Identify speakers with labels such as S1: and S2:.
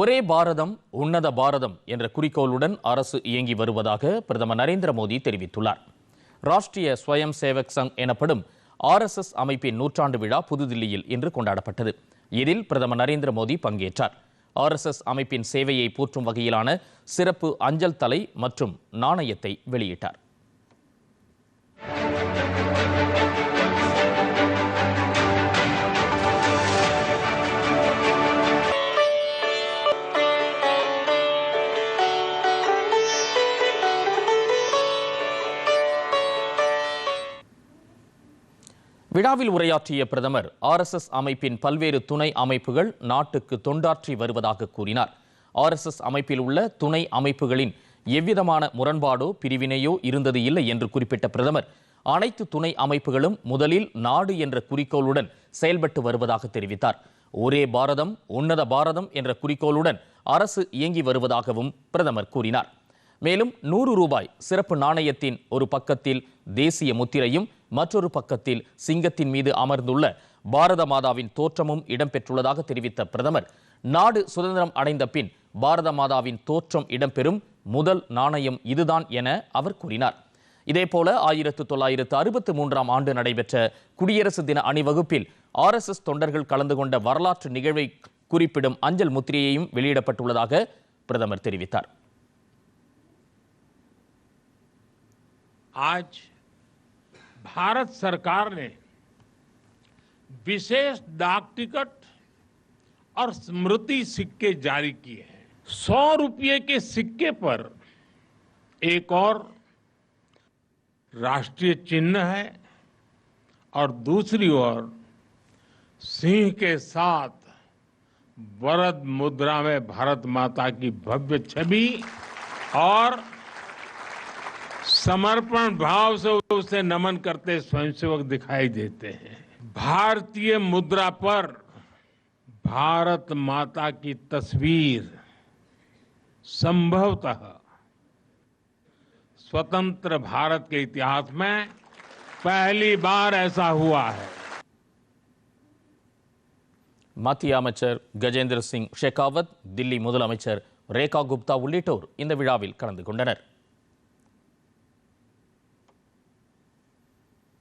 S1: ஒரே பாரதம் உன்னத பாரதம் என்ற குறிக்கோளுடன் அரசு இயங்கி வருவதாக பிரதமர் நரேந்திர மோடி தெரிவித்துள்ளார் ராஷ்டிரிய ஸ்வயம் சேவக் சங் எனப்படும் ஆர்எஸ்எஸ் அமைப்பின் நூற்றாண்டு விழா புதுதில்லியில் இன்று கொண்டாடப்பட்டது இதில் பிரதமர் நரேந்திர மோடி பங்கேற்றார் ஆர்எஸ்எஸ் அமைப்பின் சேவையை போற்றும் வகையிலான சிறப்பு அஞ்சல் தலை மற்றும் நாணயத்தை வெளியிட்டார் விழாவில் உரையாற்றிய பிரதமர் ஆர்எஸ்எஸ் அமைப்பின் பல்வேறு துணை அமைப்புகள் நாட்டுக்கு தொண்டாற்றி வருவதாக கூறினார் ஆர்எஸ்எஸ் அமைப்பில் உள்ள துணை அமைப்புகளின் எவ்விதமான முரண்பாடோ பிரிவினையோ இருந்தது இல்லை என்று குறிப்பிட்ட பிரதமர் அனைத்து துணை அமைப்புகளும் முதலில் நாடு என்ற குறிக்கோளுடன் செயல்பட்டு வருவதாக தெரிவித்தார் ஒரே பாரதம் உன்னத பாரதம் என்ற குறிக்கோளுடன் அரசு இயங்கி வருவதாகவும் பிரதமர் கூறினார் மேலும் நூறு ரூபாய் சிறப்பு நாணயத்தின் ஒரு பக்கத்தில் தேசிய முத்திரையும் மற்றொரு பக்கத்தில் சிங்கத்தின் மீது அமர்ந்துள்ள பாரத மாதாவின் தோற்றமும் இடம்பெற்றுள்ளதாக தெரிவித்த பிரதமர் நாடு சுதந்திரம் அடைந்த பின் பாரத மாதாவின் தோற்றம் இடம்பெறும் முதல் நாணயம் இதுதான் என அவர் கூறினார் இதேபோல ஆயிரத்து தொள்ளாயிரத்து அறுபத்து மூன்றாம் ஆண்டு நடைபெற்ற குடியரசு தின அணிவகுப்பில் எஸ் தொண்டர்கள் கலந்து கொண்ட வரலாற்று நிகழ்வை குறிப்பிடும் அஞ்சல் முத்திரையையும் வெளியிடப்பட்டுள்ளதாக பிரதமர் தெரிவித்தார்
S2: भारत सरकार ने विशेष डाक टिकट और स्मृति सिक्के जारी किए हैं सौ रुपये के सिक्के पर एक और राष्ट्रीय चिन्ह है और दूसरी ओर सिंह के साथ वरद मुद्रा में भारत माता की भव्य छवि और समर्पण भाव से उसे नमन करते स्वयंसेवक दिखाई देते हैं भारतीय मुद्रा पर भारत माता की तस्वीर संभवतः स्वतंत्र भारत के इतिहास में पहली बार ऐसा
S1: हुआ है மத்திய அமைச்சர் கஜேந்திர சிங் ஷெகாவத் தில்லி முதலமைச்சர் ரேகா குப்தா உள்ளிட்டோர் இந்த விழாவில் கலந்து கொண்டனர்